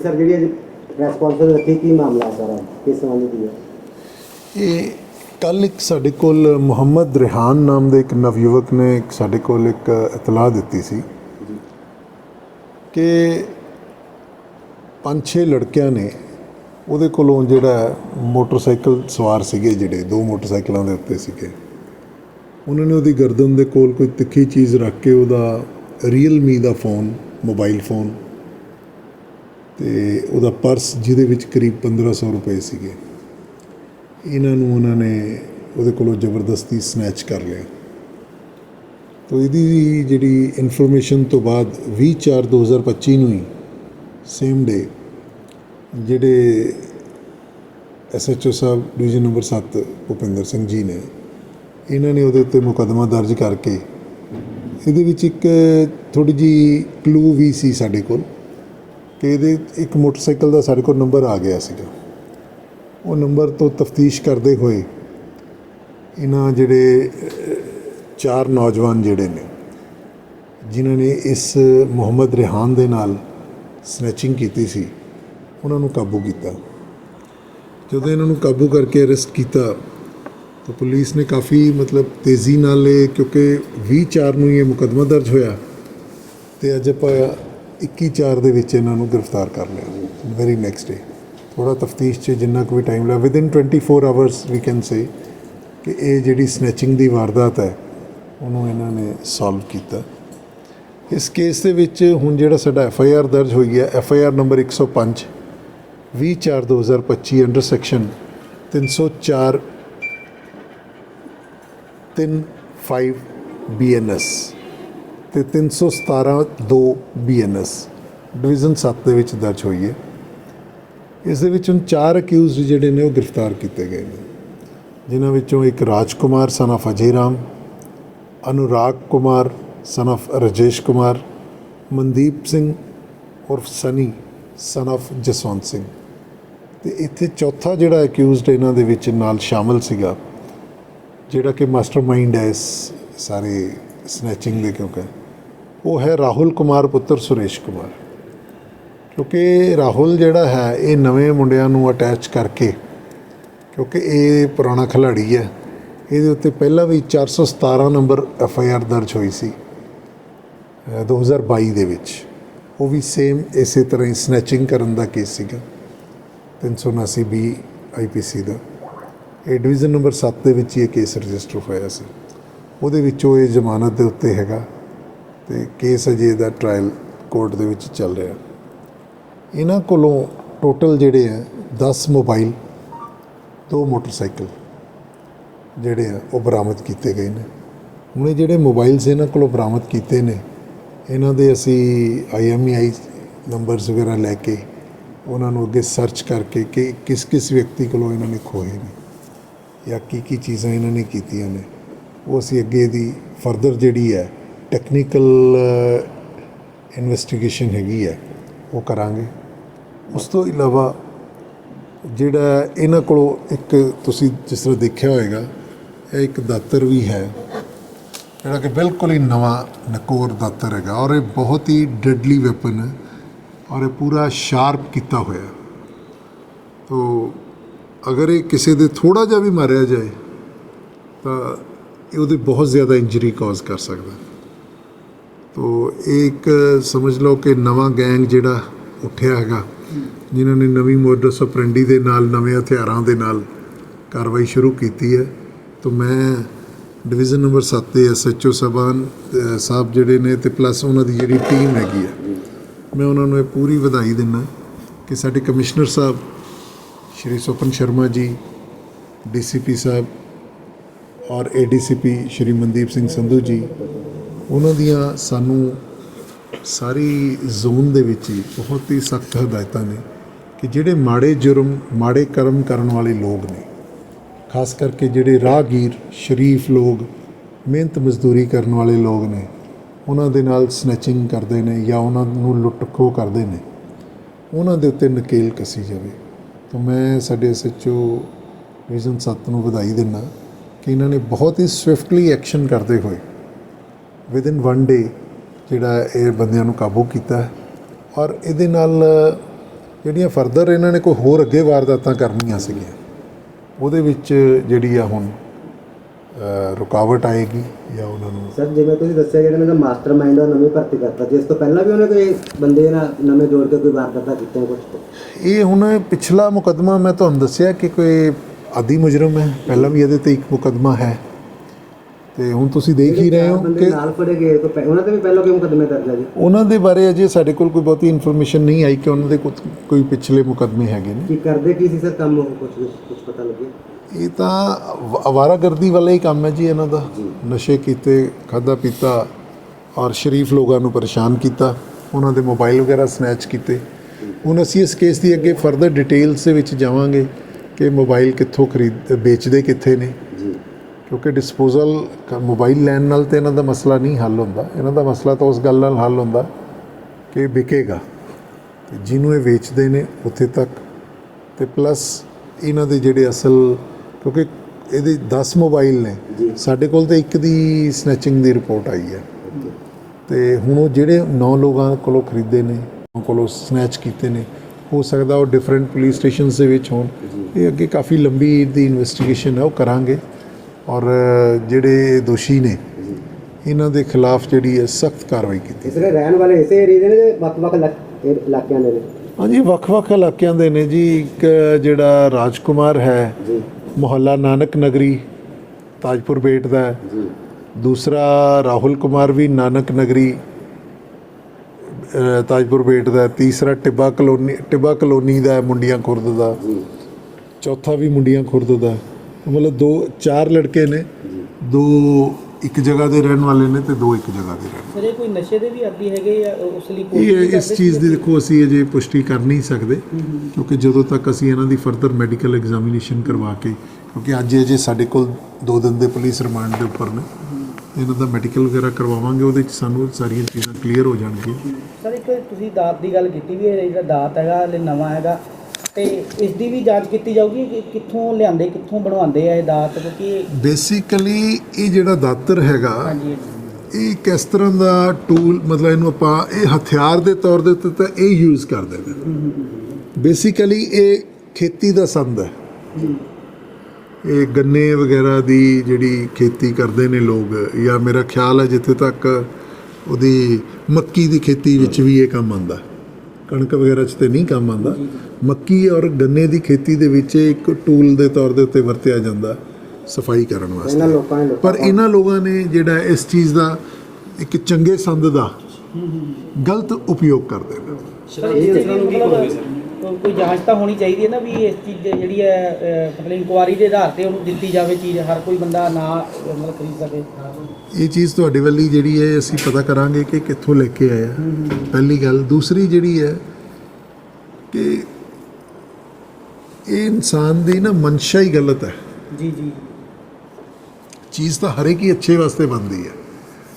Sir ਜਿਹੜੀ ਅੱਜ press conference ਰੱਖੀ ਕੀ ਮਾਮਲਾ ਹੈ ਸਾਰਾ? ਕਿਸ ਸੰਬੰਧੀ ਦੀ ਹੈ? ਇਹ ਕੱਲ ਇੱਕ ਸਾਡੇ ਕੋਲ ਮੁਹੰਮਦ ਰਿਹਾਨ ਨਾਮ ਦੇ ਇੱਕ ਨਵਯੁਵਕ ਨੇ ਇੱਕ ਸਾਡੇ ਕੋਲ ਇੱਕ ਇਤਲਾਹ ਦਿੱਤੀ ਸੀ ਕਿ ਪੰਜ ਛੇ ਲੜਕਿਆਂ ਨੇ ਉਹਦੇ ਕੋਲੋਂ ਜਿਹੜਾ ਮੋਟਰਸਾਈਕਲ ਸਵਾਰ ਸੀਗੇ ਜਿਹੜੇ ਦੋ ਮੋਟਰਸਾਈਕਲਾਂ ਦੇ ਉੱਤੇ ਸੀਗੇ। ਉਹਨਾਂ ਨੇ ਉਹਦੀ ਗਰਦਨ ਦੇ ਕੋਲ ਕੋਈ ਤਿੱਖੀ ਚੀਜ਼ ਰੱਖ ਕੇ ਉਹਦਾ ਰੀਅਲਮੀ ਦਾ ਫੋਨ ਮੋਬਾਈਲ ਫੋਨ ਤੇ ਉਹਦਾ ਪਰਸ ਜਿਹਦੇ ਵਿੱਚ ਕਰੀਬ 1500 ਰੁਪਏ ਸੀਗੇ। ਇਹਨਾਂ ਨੂੰ ਉਹਨਾਂ ਨੇ ਉਹਦੇ ਕੋਲੋਂ ਜ਼ਬਰਦਸਤੀ ਸਨੈਚ ਕਰ ਲਿਆ। ਤੋ ਇਹਦੀ ਜਿਹੜੀ ਇਨਫੋਰਮੇਸ਼ਨ ਤੋਂ ਬਾਅਦ 20/4/2025 ਨੂੰ ਹੀ ਸੇਮ ਡੇ ਜਿਹੜੇ ਐਸਐਚਓ ਸਾਹਿਬ ਡਿਵੀਜ਼ਨ ਨੰਬਰ 7 ਭੁਪਿੰਦਰ ਸਿੰਘ ਜੀ ਨੇ, ਇਹਨਾਂ ਨੇ ਉਹਦੇ ਉੱਤੇ ਮੁਕੱਦਮਾ ਦਰਜ ਕਰਕੇ ਇਹਦੇ ਵਿੱਚ ਇੱਕ ਥੋੜੀ ਜੀ ਕਲੂ ਵੀ ਸੀ ਸਾਡੇ ਕੋਲ। ਕਿ ਇਹਦੇ ਇੱਕ ਮੋਟਰਸਾਈਕਲ ਦਾ ਸਾਡੇ ਕੋਲ ਨੰਬਰ ਆ ਗਿਆ ਸੀਗਾ। ਉਹ ਨੰਬਰ ਤੋਂ ਤਫਤੀਸ਼ ਕਰਦੇ ਹੋਏ ਇਹਨਾਂ ਜਿਹੜੇ ਚਾਰ ਨੌਜਵਾਨ ਜਿਹੜੇ ਨੇ, ਜਿਨ੍ਹਾਂ ਨੇ ਇਸ ਮੁਹੰਮਦ ਰਿਹਾਨ ਦੇ ਨਾਲ ਸਨੈਚਿੰਗ ਕੀਤੀ ਸੀ, ਉਹਨਾਂ ਨੂੰ ਕਾਬੂ ਕੀਤਾ। ਜਦੋਂ ਇਹਨਾਂ ਨੂੰ ਕਾਬੂ ਕਰਕੇ ਅਰੈਸਟ ਕੀਤਾ, ਤਾਂ ਪੁਲਿਸ ਨੇ ਕਾਫੀ ਮਤਲਬ ਤੇਜ਼ੀ ਨਾਲ ਇਹ, ਕਿਉਂਕਿ 20 ਚਾਰ ਨੂੰ ਹੀ ਇਹ ਮੁਕੱਦਮਾ ਦਰਜ ਹੋਇਆ, ਤੇ ਅੱਜ ਆਪਾਂ 21 ਚਾਰ ਦੇ ਵਿੱਚ ਇਹਨਾਂ ਨੂੰ ਗ੍ਰਿਫਤਾਰ ਕਰ ਲਿਆ ਵੈਰੀ ਨੈਕਸਟ ਡੇ ਥੋੜਾ ਤਫਤੀਸ਼ 'ਚ ਜਿੰਨਾ ਕੁ ਵੀ ਟਾਈਮ ਲੱਗਾ within 24 hours we can say ਕਿ ਇਹ ਜਿਹੜੀ ਸਨੈਚਿੰਗ ਦੀ ਵਾਰਦਾਤ ਹੈ, ਉਹਨੂੰ ਇਹਨਾਂ ਨੇ ਸੋਲਵ ਕੀਤਾ। ਇਸ ਕੇਸ ਦੇ ਵਿੱਚ ਹੁਣ ਜਿਹੜਾ ਸਾਡਾ ਐਫ ਆਈ ਆਰ ਦਰਜ ਹੋਈ ਹੈ ਐਫ ਆਈ ਆਰ ਨੰਬਰ 105 ਵੀਹ ਚਾਰ 2025 ਅੰਡਰ ਸੈਕਸ਼ਨ 304 35 ਬੀਐਨਐਸ ਤੇ 317 2 ਬੀਐਨਐਸ ਡਿਵੀਜ਼ਨ 7 ਦੇ ਵਿੱਚ ਦਰਜ ਹੋਈ ਹੈ। ਇਸ ਦੇ ਵਿੱਚ ਹੁਣ ਚਾਰ ਅਕਿਊਜ਼ਡ ਜਿਹੜੇ ਨੇ ਉਹ ਗ੍ਰਿਫਤਾਰ ਕੀਤੇ ਗਏ ਨੇ। ਜਿਨ੍ਹਾਂ ਵਿੱਚੋਂ ਇੱਕ Rajkumar son of Ajay Ram Anurag Kumar son of Rajesh Kumar, Mandeep Singh ਉਰਫ ਸਨੀ ਸਨ of ਜਸਵੰਤ ਸਿੰਘ। ਤੇ ਇੱਥੇ ਚੌਥਾ ਜਿਹੜਾ ਅਕਿਊਜ਼ਡ ਇਹਨਾਂ ਦੇ ਵਿੱਚ ਨਾਲ ਸ਼ਾਮਲ ਸੀਗਾ, ਜਿਹੜਾ ਕਿ ਮਾਸਟਰਮਾਈਂਡ ਹੈ ਇਸ ਸਾਰੇ ਸਨੈਚਿੰਗ ਦੇ ਕਿਉਂਕਿ। ਉਹ ਹੈ ਰਾਹੁਲ ਕੁਮਾਰ ਪੁੱਤਰ ਸੁਰੇਸ਼ ਕੁਮਾਰ। ਕਿਉਂਕਿ ਰਾਹੁਲ ਜਿਹੜਾ ਹੈ, ਇਹ ਨਵੇਂ ਮੁੰਡਿਆਂ ਨੂੰ ਅਟੈਚ ਕਰਕੇ, ਕਿਉਂਕਿ ਇਹ ਪੁਰਾਣਾ ਖਿਲਾੜੀ ਹੈ, ਇਹਦੇ ਉੱਤੇ ਪਹਿਲਾਂ ਵੀ 417 ਨੰਬਰ ਐਫ ਆਈ ਆਰ ਦਰਜ ਹੋਈ ਸੀ, ਅਹ 2022 ਦੇ ਵਿੱਚ। ਉਹ ਵੀ ਸੇਮ ਇਸੇ ਤਰ੍ਹਾਂ ਹੀ ਸਨੈਚਿੰਗ ਕਰਨ ਦਾ ਕੇਸ ਸੀਗਾ 379 ਬੀ ਆਈਪੀਸੀ ਦਾ। ਇਹ ਡਿਵੀਜ਼ਨ ਨੰਬਰ 7 ਦੇ ਵਿੱਚ ਹੀ ਇਹ ਕੇਸ ਰਜਿਸਟਰ ਹੋਇਆ ਸੀ। ਉਹਦੇ ਵਿੱਚੋਂ ਇਹ ਜ਼ਮਾਨਤ ਦੇ ਉੱਤੇ ਹੈਗਾ। ਤੇ ਕੇਸ ਅਜੇ ਦਾ ਟ੍ਰਾਇਲ ਕੋਰਟ ਦੇ ਵਿੱਚ ਚੱਲ ਰਿਹਾ। ਇਹਨਾਂ ਕੋਲੋਂ ਟੋਟਲ ਜਿਹੜੇ ਆ 10 ਮੋਬਾਈਲ ਦੋ ਮੋਟਰਸਾਈਕਲ ਜਿਹੜੇ ਆ, ਉਹ ਬਰਾਮਦ ਕੀਤੇ ਗਏ ਨੇ। ਹੁਣ ਇਹ ਜਿਹੜੇ ਮੋਬਾਈਲਸ ਇਹਨਾਂ ਕੋਲੋਂ ਬਰਾਮਦ ਕੀਤੇ ਨੇ, ਇਹਨਾਂ ਦੇ ਅਸੀਂ ਆਈਐਮਈਆਈ ਨੰਬਰਸ ਵਗੈਰਾ ਲੈ ਕੇ ਉਹਨਾਂ ਨੂੰ ਅੱਗੇ ਸਰਚ ਕਰਕੇ ਕਿ ਕਿਸ ਕਿਸ ਵਿਅਕਤੀ ਕੋਲੋਂ ਇਹਨਾਂ ਨੇ ਖੋਏ ਨੇ ਜਾਂ ਕੀ ਕੀ ਚੀਜ਼ਾਂ ਇਹਨਾਂ ਨੇ ਕੀਤੀਆਂ ਨੇ, ਉਹ ਅਸੀਂ ਅੱਗੇ ਦੀ ਫਰਦਰ ਜਿਹੜੀ ਹੈ ਟੈਕਨੀਕਲ ਇਨਵੈਸਟੀਗੇਸ਼ਨ uh, ਹੈਗੀ ਹੈ, ਉਹ ਕਰਾਂਗੇ। ਉਸ ਤੋਂ ਇਲਾਵਾ ਜਿਹੜਾ ਇਹਨਾਂ ਕੋਲੋਂ ਇੱਕ ਤੁਸੀਂ ਜਿਸ ਤਰ੍ਹਾਂ ਦੇਖਿਆ ਹੋਵੇਗਾ ਇਹ ਇੱਕ ਦਾਤਰ ਵੀ ਹੈ, ਜਿਹੜਾ ਕਿ ਬਿਲਕੁਲ ਹੀ ਨਵਾਂ ਨਕੋਰ ਦਾਤਰ ਹੈਗਾ ਔਰ ਇਹ ਬਹੁਤ ਹੀ ਡੈਡਲੀ ਵੈਪਨ ਹੈ ਔਰ ਇਹ ਪੂਰਾ ਸ਼ਾਰਪ ਕੀਤਾ ਹੋਇਆ ਤੋ ਅਗਰ ਇਹ ਕਿਸੇ ਦੇ ਥੋੜਾ ਜਿਹਾ ਵੀ ਮਾਰਿਆ ਜਾਏ, ਤਾਂ ਇਹ ਉਹਦੇ ਬਹੁਤ ਜ਼ਿਆਦਾ ਇੰਜਰੀ ਕਾਜ਼ ਕਰ ਸਕਦਾ ਤੋ ਇਹ ਇੱਕ ਸਮਝ ਲਓ ਕਿ ਨਵਾਂ ਗੈਂਗ ਜਿਹੜਾ ਉੱਠਿਆ ਹੈਗਾ, ਜਿਨ੍ਹਾਂ ਨੇ ਨਵੀਂ ਮੋਡਸ ਆਪਰੈਂਡੀ ਦੇ ਨਾਲ, ਨਵੇਂ ਹਥਿਆਰਾਂ ਦੇ ਨਾਲ ਕਾਰਵਾਈ ਸ਼ੁਰੂ ਕੀਤੀ ਹੈ। ਤੋ ਮੈਂ ਡਿਵੀਜ਼ਨ ਨੰਬਰ 7 ਦੇ ਐਸਐਚਓ ਸਾਹਿਬਾਨ, ਅਹ, ਸਾਹਿਬ ਜਿਹੜੇ ਨੇ ਤੇ ਪਲੱਸ ਉਹਨਾਂ ਦੀ ਜਿਹੜੀ ਟੀਮ ਹੈਗੀ ਹੈ, ਮੈਂ ਉਹਨਾਂ ਨੂੰ ਇਹ ਪੂਰੀ ਵਧਾਈ ਦਿੰਦਾ ਕਿ ਸਾਡੇ ਕਮਿਸ਼ਨਰ ਸਾਹਿਬ, ਸ਼੍ਰੀ ਸੁਪਨ ਸ਼ਰਮਾ ਜੀ ਡੀਸੀਪੀ ਸਾਹਿਬ ਔਰ ਏਡੀਸੀਪੀ ਸ਼੍ਰੀ ਮਨਦੀਪ ਸਿੰਘ ਸੰਧੂ ਜੀ ਉਹਨਾਂ ਦੀਆਂ ਸਾਨੂੰ ਸਾਰੀ ਜ਼ੋਨ ਦੇ ਵਿੱਚ ਹੀ ਬਹੁਤ ਹੀ ਸਖਤ ਹਦਾਇਤਾਂ ਨੇ ਕਿ ਜਿਹੜੇ ਮਾੜੇ ਜੁਰਮ, ਮਾੜੇ ਕਰਮ ਕਰਨ ਵਾਲੇ ਲੋਕ ਨੇ, ਖਾਸ ਕਰਕੇ ਜਿਹੜੇ ਰਾਹਗੀਰ, ਸ਼ਰੀਫ ਲੋਕ, ਮਿਹਨਤ ਮਜ਼ਦੂਰੀ ਕਰਨ ਵਾਲੇ ਲੋਕ ਨੇ, ਉਹਨਾਂ ਦੇ ਨਾਲ ਸਨੈਚਿੰਗ ਕਰਦੇ ਨੇ ਜਾਂ ਉਹਨਾਂ ਨੂੰ ਲੁੱਟ ਖੋਹ ਕਰਦੇ ਨੇ, ਉਹਨਾਂ ਦੇ ਉੱਤੇ ਨਕੇਲ ਕੱਸੀ ਜਾਵੇ। ਤਾਂ ਮੈਂ ਸਾਡੇ ਐਸਐਚਓ ਵਿਜ਼ਨ 7 ਨੂੰ ਵਧਾਈ ਦਿੰਦਾ ਕਿ ਇਹਨਾਂ ਨੇ ਬਹੁਤ ਹੀ ਸਵਿਫਟਲੀ ਐਕਸ਼ਨ ਕਰਦੇ ਹੋਏ ਵਿਦਿਨ ਵਨ ਡੇ ਜਿਹੜਾ ਇਹ ਬੰਦਿਆਂ ਨੂੰ ਕਾਬੂ ਕੀਤਾ ਔਰ ਇਹਦੇ ਨਾਲ ਜਿਹੜੀਆਂ ਫਰਦਰ ਇਹਨਾਂ ਨੇ ਕੋਈ ਹੋਰ ਅੱਗੇ ਵਾਰਦਾਤਾਂ ਕਰਨੀਆਂ ਸੀਗੀਆਂ ਉਹਦੇ ਵਿੱਚ ਜਿਹੜੀ ਆ ਹੁਣ ਰੁਕਾਵਟ ਆਏਗੀ ਜਾਂ ਉਹਨਾਂ ਨੂੰ ਸਰ ਜਿਵੇਂ ਤੁਸੀਂ ਦੱਸਿਆ ਕਿ ਇਹਨਾਂ ਦਾ ਮਾਸਟਰਮਾਈਂਡ ਉਹ ਨਵੀਂ ਭਰਤੀ ਕਰਤਾ ਜਿਸ ਤੋਂ ਪਹਿਲਾਂ ਵੀ ਉਹਨੇ ਕੋਈ ਬੰਦੇ ਨਾਲ ਨਵੇਂ ਜੋੜ ਕੇ ਕੋਈ ਵਾਰਦਾਤਾਂ ਕੀਤੀਆਂ ਕੁਝ ਇਹ ਹੁਣ ਪਿਛਲਾ ਮੁਕੱਦਮਾ ਮੈਂ ਤੁਹਾਨੂੰ ਦੱਸਿਆ ਕਿ ਕੋਈ ਆਦੀ ਮੁਜਰਮ ਹੈ ਪਹਿਲਾਂ ਵੀ ਇਹਦੇ ਤੇ ਇੱਕ ਮੁਕੱਦਮਾ ਹੈ। ਤੇ ਹੁਣ ਤੁਸੀਂ ਦੇਖ ਹੀ ਰਹੇ ਹੋ ਕਿ ਨਾਲ ਫੜੇ ਗਏ ਤੋਂ ਪਹਿ- ਉਹਨਾਂ ਤੇ ਵੀ ਪਹਿਲਾਂ ਕੋਈ ਮੁਕੱਦਮੇ ਦਰਜ ਹੈ ਜੀ? ਉਹਨਾਂ ਦੇ ਬਾਰੇ ਅਜੇ ਸਾਡੇ ਕੋਲ ਕੋਈ ਬਹੁਤੀ ਇਨਫੋਰਮੇਸ਼ਨ ਨਹੀਂ ਆਈ ਕਿ ਉਹਨਾਂ ਦੇ ਕੋਈ ਪਿਛਲੇ ਮੁਕੱਦਮੇ ਹੈਗੇ ਨੇ। ਕੀ ਕਰਦੇ ਕੀ ਸੀ ਸਰ ਕੰਮ ਉਹ ਕੁਝ ਕੁਝ ਪਤਾ ਲੱਗਿਆ? ਇਹ ਤਾਂ ਅਵ- ਅਵਾਰਾਗਰਦੀ ਵਾਲਾ ਹੀ ਕੰਮ ਹੈ ਜੀ ਇਹਨਾਂ ਦਾ। ਨਸ਼ੇ ਕੀਤੇ ਖਾਦਾ ਪੀਤਾ ਔਰ ਸ਼ਰੀਫ ਲੋਕਾਂ ਨੂੰ ਪਰੇਸ਼ਾਨ ਕੀਤਾ। ਉਹਨਾਂ ਦੇ ਮੋਬਾਈਲ ਵਗੈਰਾ ਸਨੈਚ ਕੀਤੇ। ਹੁਣ ਅਸੀਂ ਇਸ ਕੇਸ ਦੀ ਅੱਗੇ ਫਰਦਰ ਡਿਟੇਲਸ ਦੇ ਵਿੱਚ ਜਾਵਾਂਗੇ ਕਿ ਮੋਬਾਈਲ ਕਿੱਥੋਂ ਖਰੀਦ ਵੇਚਦੇ ਕਿੱਥੇ ਨੇ। ਕਿਉਂਕਿ ਡਿਸਪੋਜ਼ਲ ਮੋਬਾਈਲ ਲੈਣ ਨਾਲ ਤੇ ਇਹਨਾਂ ਦਾ ਮਸਲਾ ਨਹੀਂ ਹੱਲ ਹੁੰਦਾ। ਇਹਨਾਂ ਦਾ ਮਸਲਾ ਤਾਂ ਉਸ ਗੱਲ ਨਾਲ ਹੱਲ ਹੁੰਦਾ ਕਿ ਵਿਕੇਗਾ। ਤੇ ਜਿਹਨੂੰ ਇਹ ਵੇਚਦੇ ਨੇ ਉੱਥੇ ਤੱਕ। ਤੇ ਪਲੱਸ ਇਹਨਾਂ ਦੇ ਜਿਹੜੇ ਅਸਲ ਕਿਉਂਕਿ ਇਹਦੇ 10 ਮੋਬਾਈਲ ਨੇ। ਸਾਡੇ ਕੋਲ ਤੇ ਇੱਕ ਦੀ ਸਨੈਚਿੰਗ ਦੀ ਰਿਪੋਰਟ ਆਈ ਹੈ। ਤੇ ਹੁਣ ਉਹ ਜਿਹੜੇ 9 ਲੋਕਾਂ ਕੋਲੋਂ ਖਰੀਦੇ ਨੇ ਉਹਨਾਂ ਕੋਲੋਂ ਸਨੈਚ ਕੀਤੇ ਨੇ ਹੋ ਸਕਦਾ ਉਹ ਡਿਫਰੈਂਟ ਪੁਲਿਸ ਸਟੇਸ਼ਨਸ ਦੇ ਵਿੱਚ ਹੋਣ। ਇਹ ਅੱਗੇ ਕਾਫੀ ਲੰਬੀ ਦੀ ਇਨਵੈਸਟੀਗੇਸ਼ਨ ਹੈ ਉਹ ਕਰਾਂਗੇ। ਔਰ ਜਿਹੜੇ ਦੋਸ਼ੀ ਨੇ ਇਹਨਾਂ ਦੇ ਖਿਲਾਫ ਜਿਹੜੀ ਹੈ ਸਖਤ ਕਾਰਵਾਈ ਕੀਤੀ ਇਸ ਦੇ ਰਹਿਣ ਵਾਲੇ ਇਸੇ ਏਰੀਏ ਦੇ ਨੇ ਵੱਖ-ਵੱਖ ਇਲਾਕਿਆਂ ਦੇ ਨੇ? ਹਾਂਜੀ ਵੱਖ-ਵੱਖ ਇਲਾਕਿਆਂ ਦੇ ਨੇ ਜੀ। ਇੱਕ ਜਿਹੜਾ ਰਾਜਕੁਮਾਰ ਹੈ ਜੀ। ਮੁਹੱਲਾ ਨਾਨਕ ਨਗਰੀ ਤਾਜਪੁਰ ਬੇਟ ਦਾ ਹੈ। ਜੀ। ਦੂਸਰਾ ਰਾਹੁਲ ਕੁਮਾਰ ਵੀ ਨਾਨਕ ਨਗਰੀ ਤਾਜਪੁਰ ਬੇਟ ਦਾ। ਤੀਸਰਾ ਟਿੱਬਾ ਕਲੋਨੀ ਟਿੱਬਾ ਕਲੋਨੀ ਦਾ ਮੁੰਡੀਆਂ ਖੁਰਦ ਦਾ। ਚੌਥਾ ਵੀ ਮੁੰਡੀਆਂ ਖੁਰਦ ਦਾ। ਮਤਲਬ ਦੋ ਚਾਰ ਲੜਕੇ ਨੇ। ਦੋ ਇੱਕ ਜਗ੍ਹਾ ਦੇ ਰਹਿਣ ਵਾਲੇ ਨੇ ਤੇ ਦੋ ਇੱਕ ਜਗ੍ਹਾ ਦੇ ਰਹਿਣ ਸਰ ਇਹ ਕੋਈ ਨਸ਼ੇ ਦੇ ਵੀ ਆਦੀ ਹੈਗੇ ਜਾਂ ਉਸ ਲਈ ਵਾਲੇ। ਇਹ ਇਸ ਚੀਜ਼ ਦੀ ਦੇਖੋ ਅਸੀਂ ਅਜੇ ਪੁਸ਼ਟੀ ਕਰ ਨਹੀਂ ਸਕਦੇ। ਕਿਉਂਕਿ ਜਦੋਂ ਤੱਕ ਅਸੀਂ ਇਹਨਾਂ ਦੀ ਫਰਦਰ ਮੈਡੀਕਲ ਐਗਜ਼ਾਮੀਨੇਸ਼ਨ ਕਰਵਾ ਕੇ ਕਿਉਂਕਿ ਅੱਜ ਅਜੇ ਸਾਡੇ ਕੋਲ ਦੋ ਦਿਨ ਦੇ ਪੁਲਿਸ ਰਿਮਾਂਡ ਦੇ ਉੱਪਰ ਨੇ। ਇਹਨਾਂ ਦਾ ਮੈਡੀਕਲ ਵਗੈਰਾ ਕਰਵਾਵਾਂਗੇ ਉਹਦੇ ਵਿੱਚ ਸਾਨੂੰ ਸਾਰੀਆਂ ਚੀਜ਼ਾਂ ਕਲੀਅਰ ਹੋ ਜਾਣਗੀਆਂ। ਸਰ ਇੱਕ ਤੁਸੀਂ ਦਾਤ ਦੀ ਗੱਲ ਕੀਤੀ ਵੀ ਇਹ ਜਿਹੜਾ ਦਾਤ ਹੈਗਾ ਹਲੇ ਨਵਾਂ ਹੈਗਾ ਤੇ ਇਸ ਦੀ ਵੀ ਜਾਂਚ ਕੀਤੀ ਜਾਊਗੀ ਕਿ ਕਿੱਥੋਂ ਲਿਆਂਦੇ ਕਿੱਥੋਂ ਬਣਵਾਉਂਦੇ ਆ ਇਹ ਦਾਤ ਕਿਉਂਕਿ ਬੇਸਿਕਲੀ ਇਹ ਜਿਹੜਾ ਦਾਤਰ ਹੈਗਾ ਹਾਂਜੀ ਇਹ ਕਿਸ ਤਰ੍ਹਾਂ ਦਾ ਟੂਲ ਮਤਲਬ ਇਹਨੂੰ ਆਪਾਂ ਇਹ ਹਥਿਆਰ ਦੇ ਤੌਰ ਦੇ ਉੱਤੇ ਤਾਂ ਇਹ ਯੂਜ਼ ਕਰਦੇ ਨੇ। ਬੇਸਿਕਲੀ ਇਹ ਖੇਤੀ ਦਾ ਸੰਦ ਹੈ। ਇਹ ਗੰਨੇ ਵਗੈਰਾ ਦੀ ਜਿਹੜੀ ਖੇਤੀ ਕਰਦੇ ਨੇ ਲੋਕ ਜਾਂ ਮੇਰਾ ਖਿਆਲ ਹੈ ਜਿੱਥੇ ਤੱਕ ਉਹਦੀ ਮੱਕੀ ਦੀ ਖੇਤੀ ਵਿੱਚ ਵੀ ਇਹ ਕੰਮ ਆਉਂਦਾ ਕਣਕ ਵਗੈਰਾ 'ਚ ਤੇ ਨਹੀਂ ਕੰਮ ਆਉਂਦਾ। ਮੱਕੀ ਔਰ ਗੰਨੇ ਦੀ ਖੇਤੀ ਦੇ ਵਿੱਚ ਇੱਕ ਟੂਲ ਦੇ ਤੌਰ ਦੇ ਉੱਤੇ ਵਰਤਿਆ ਜਾਂਦਾ ਸਫ਼ਾਈ ਕਰਨ ਵਾਸਤੇ। ਇਹਨਾਂ ਲੋਕਾਂ ਨੇ ਪਰ ਇਹਨਾਂ ਲੋਕਾਂ ਨੇ ਜਿਹੜਾ ਇਸ ਚੀਜ਼ ਦਾ ਇੱਕ ਚੰਗੇ ਸੰਦ ਦਾ ਗਲਤ ਉਪਯੋਗ ਕਰਦੇ ਨੇ ਕੋਈ ਜਾਂਚ ਤਾਂ ਹੋਣੀ ਚਾਹੀਦੀ ਹੈ ਨਾ ਵੀ ਇਸ ਚੀਜ਼ ਜਿਹੜੀ ਹੈ ਮਤਲਬ ਇਨਕੁਆਰੀ ਦੇ ਆਧਾਰ ਤੇ ਉਹਨੂੰ ਦਿੱਤੀ ਜਾਵੇ ਚੀਜ਼ ਹਰ ਕੋਈ ਬੰਦਾ ਨਾ ਮਤਲਬ ਖਰੀਦ ਸਕੇ। ਇਹ ਚੀਜ਼ ਤੁਹਾਡੇ ਵੱਲੀ ਜਿਹੜੀ ਹੈ ਅਸੀਂ ਪਤਾ ਕਰਾਂਗੇ ਕਿ ਕਿੱਥੋਂ ਲੈ ਕੇ ਆਇਆ ਪਹਿਲੀ ਗੱਲ। ਦੂਸਰੀ ਜਿਹੜੀ ਹੈ ਕਿ ਇਹ ਇਨਸਾਨ ਦੀ ਨਾ ਮਨਸ਼ਾ ਹੀ ਗਲਤ ਹੈ। ਜੀ ਜੀ। ਚੀਜ਼ ਤਾਂ ਹਰੇਕ ਹੀ ਅੱਛੇ ਵਾਸਤੇ ਬਣਦੀ ਹੈ।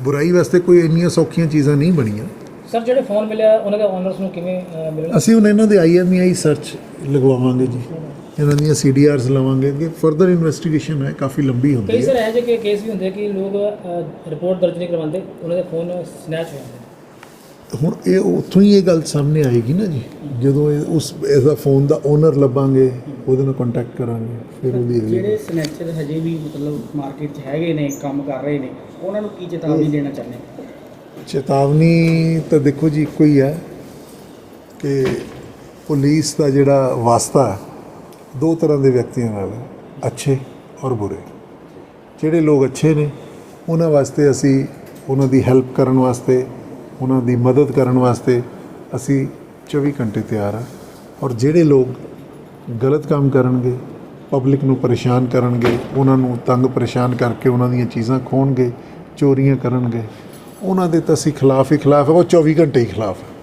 ਬੁਰਾਈ ਵਾਸਤੇ ਕੋਈ ਇੰਨੀਆਂ ਸੌਖੀਆਂ ਚੀਜ਼ਾਂ ਨਹੀਂ ਬਣੀਆਂ। ਸਰ ਜਿਹੜੇ ਫੋਨ ਮਿਲਿਆ ਉਹਨਾਂ ਦੇ ਓਨਰਸ ਨੂੰ ਕਿਵੇਂ ਮਿਲਣ ਅਸੀਂ ਹੁਣ ਇਹਨਾਂ ਦੇ ਆਈਐਮਈਆਈ ਸਰਚ ਲਗਵਾਵਾਂਗੇ ਜੀ। ਇਹਨਾਂ ਦੀਆਂ ਸੀਡੀਆਰਸ ਲਵਾਂਗੇ ਕਿ ਫਰਦਰ ਇਨਵੈਸਟੀਗੇਸ਼ਨ ਹੈ ਕਾਫੀ ਲੰਬੀ ਹੁੰਦੀ ਕਈ ਹੈ। ਸਰ ਇਹੋ ਜਿਹੇ ਕੇਸ ਵੀ ਹੁੰਦੇ ਕਿ ਲੋਕ ਰਿਪੋਰਟ ਦਰਜ ਨਹੀਂ ਕਰਵਾਉਂਦੇ ਉਹਨਾਂ ਦੇ ਫੋਨ ਸਨੈਚ ਹੋ ਜਾਂਦੇ ਹੁਣ ਇਹ ਉੱਥੋਂ ਹੀ ਇਹ ਗੱਲ ਸਾਹਮਣੇ ਆਏਗੀ ਨਾ ਜੀ। ਜਦੋਂ ਇਹ ਉਸ ਇਹਦਾ ਫੋਨ ਦਾ ਓਨਰ ਲੱਭਾਂਗੇ ਉਹਦੇ ਨਾਲ ਕੰਟੈਕਟ ਕਰਾਂਗੇ ਫਿਰ ਉਹਦੀ ਜਿਹੜੇ ਸਨੈਚਰ ਹਜੇ ਵੀ ਮਤਲਬ ਮਾਰਕੀਟ 'ਚ ਹੈਗੇ ਨੇ ਕੰਮ ਕਰ ਰਹੇ ਨੇ ਉਹਨਾਂ ਨੂੰ ਕੀ ਚੇਤਾਵਨੀ ਦੇਣਾ ਚਾਹੁੰਦੇ ਹੋ? ਚੇਤਾਵਨੀ ਤਾਂ ਦੇਖੋ ਜੀ ਇੱਕੋ ਹੀ ਹੈ ਕਿ ਪੁਲਿਸ ਦਾ ਜਿਹੜਾ ਵਾਸਤਾ ਦੋ ਤਰ੍ਹਾਂ ਦੇ ਵਿਅਕਤੀਆਂ ਨਾਲ ਹੈ, ਅੱਛੇ ਔਰ ਬੁਰੇ। ਜਿਹੜੇ ਲੋਕ ਅੱਛੇ ਨੇ ਉਹਨਾਂ ਵਾਸਤੇ ਅਸੀਂ ਉਹਨਾਂ ਦੀ ਹੈਲਪ ਕਰਨ ਵਾਸਤੇ ਉਹਨਾਂ ਦੀ ਮਦਦ ਕਰਨ ਵਾਸਤੇ ਅਸੀਂ 24 ਘੰਟੇ ਤਿਆਰ ਹਾਂ। ਔਰ ਜਿਹੜੇ ਲੋਕ ਗਲਤ ਕੰਮ ਕਰਨਗੇ ਪਬਲਿਕ ਨੂੰ ਪਰੇਸ਼ਾਨ ਕਰਨਗੇ ਉਹਨਾਂ ਨੂੰ ਤੰਗ ਪਰੇਸ਼ਾਨ ਕਰਕੇ ਉਹਨਾਂ ਦੀਆਂ ਚੀਜ਼ਾਂ ਖੋਣਗੇ ਚੋਰੀਆਂ ਕਰਨਗੇ ਉਹਨਾਂ ਦੇ ਤਾਂ ਅਸੀਂ ਖਿਲਾਫ ਹੀ ਖਿਲਾਫ ਹੈ ਉਹ 24 ਘੰਟੇ ਹੀ ਖਿਲਾਫ ਹੈ